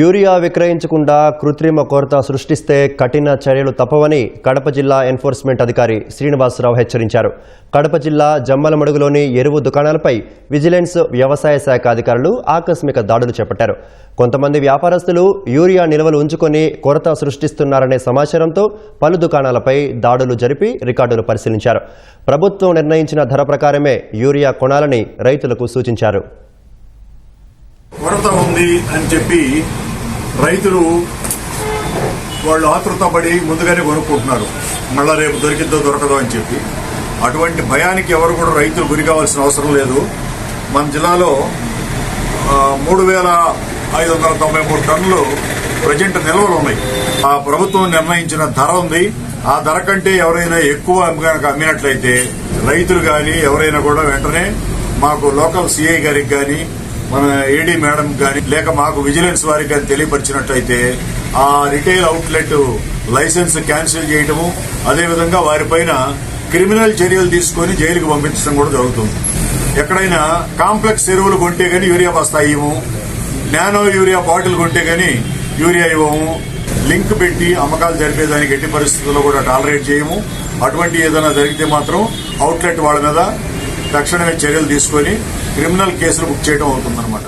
Urea విక్రయించకుండా కృత్రిమ కొరత సృష్టిస్తే కఠిన చర్యలు తప్పవని కడప జిల్లా ఎన్ఫోర్స్మెంట్ అధికారి శ్రీనివాసరావు హెచ్చరించారు. కడప జిల్లా జమ్మలమడుగులోని ఎరువు దుకాణాలపై విజిలెన్స్ వ్యవసాయ శాఖ అధికారులు ఆకస్మిక దాడులు చేపట్టారు. కొంతమంది వ్యాపారస్తులు యూరియా నిల్వలు ఉంచుకొని కొరత సృష్టిస్తున్నారనే సమాచారంతో పలు దుకాణాలపై దాడులు జరిపి రికార్డులు పరిశీలించారు. ప్రభుత్వం నిర్ణయించిన ధర ప్రకారమే యూరియా కొనాలని రైతులకు సూచించారు. కొరత ఉంది అని చెప్పి రైతులు వాళ్ళు ఆతృతపడి ముందుగానే కొనుక్కుంటున్నారు. మళ్ళా రేపు దొరికిద్దో దొరకదో అని చెప్పి. అటువంటి భయానికి ఎవరు కూడా రైతులు గురి కావాల్సిన అవసరం లేదు. మన జిల్లాలో మూడు వేల ఐదు వందల తొంభై మూడు టన్నులు ప్రజెంట్ నిల్వలు ఉన్నాయి. ఆ ప్రభుత్వం నిర్ణయించిన ధర ఉంది. ఆ ధర కంటే ఎవరైనా ఎక్కువ కనుక అమ్మినట్లయితే రైతులు కానీ ఎవరైనా కూడా వెంటనే మాకు లోకల్ సిఐ గారికి కానీ మన ఏడీ మేడం కానీ లేక మాకు విజిలెన్స్ వారికి కానీ తెలియపరిచినట్లయితే ఆ రిటైల్ అవుట్లెట్ లైసెన్స్ క్యాన్సిల్ చేయటము అదేవిధంగా వారిపైన క్రిమినల్ చర్యలు తీసుకొని జైలుకు పంపించడం కూడా జరుగుతుంది. ఎక్కడైనా కాంప్లెక్స్ ఎరువులు కొంటే గానీ యూరియా బస్తా ఇవ్వము నానో యూరియా బాటిల్ కొంటే గానీ యూరియా ఇవ్వము లింక్ పెట్టి అమ్మకాలు జరిపేదానికి ఎట్టి పరిస్థితుల్లో కూడా టాలరేట్ చేయము. అటువంటి ఏదైనా జరిగితే మాత్రం అవుట్లెట్ వాళ్ళ మీద తక్షణమే చర్యలు తీసుకొని క్రిమినల్ కేసులు బుక్ చేయడం అవుతుందన్నమాట.